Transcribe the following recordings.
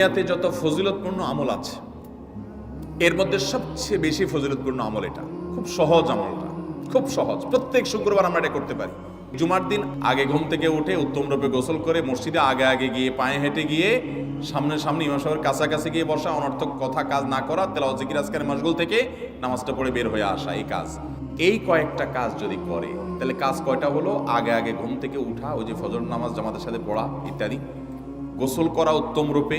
দুনিয়াতে যত ফজিলতপূর্ণ আমল আছে, এর মধ্যে সবচেয়ে বেশি ফজিলতপূর্ণ আমল এটা। খুব সহজ আমলটা, খুব সহজ। প্রত্যেক শুক্রবার আমরা এটা করতে পারি। জুমার দিন আগে ঘুম থেকে উঠে উত্তম রূপে গোসল করে মসজিদে আগে আগে গিয়ে পায়ে হেঁটে গিয়ে সামনে সামনে ইমাম সাহেবের কাছাকাছি গিয়ে বসা, অনর্থক কথা, কাজ না করা, তেলাওয়াত, জিকির আজকের মশগুল থেকে নামাজটা পড়ে বের হয়ে আসা এই কাজ। এই কয়েকটা কাজ যদি করে, তাহলে কাজ কয়টা হলো? আগে আগে ঘুম থেকে উঠা, ওই যে ফজর নামাজ জামাতের সাথে পড়া, ইত্যাদি। গোসল করা উত্তম রূপে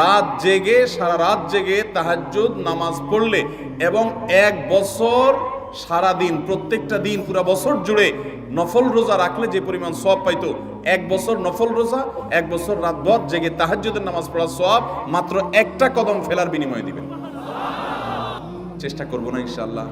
রাত জেগে, সারা রাত জেগে তাহাজ্জুদ, নামাজ পড়লে এবং এক বছর সারা দিন, প্রত্যেকটা দিন পুরো বছর জুড়ে নফল রোজা রাখলে যে পরিমাণ সব পাইতো, এক বছর নফল রোজা, এক বছর রাত রাতভর জেগে তাহাজ্জুদের নামাজ পড়ার সব মাত্র একটা কদম ফেলার বিনিময়ে দিবেন চেষ্টা করব না ইনশাল্লাহ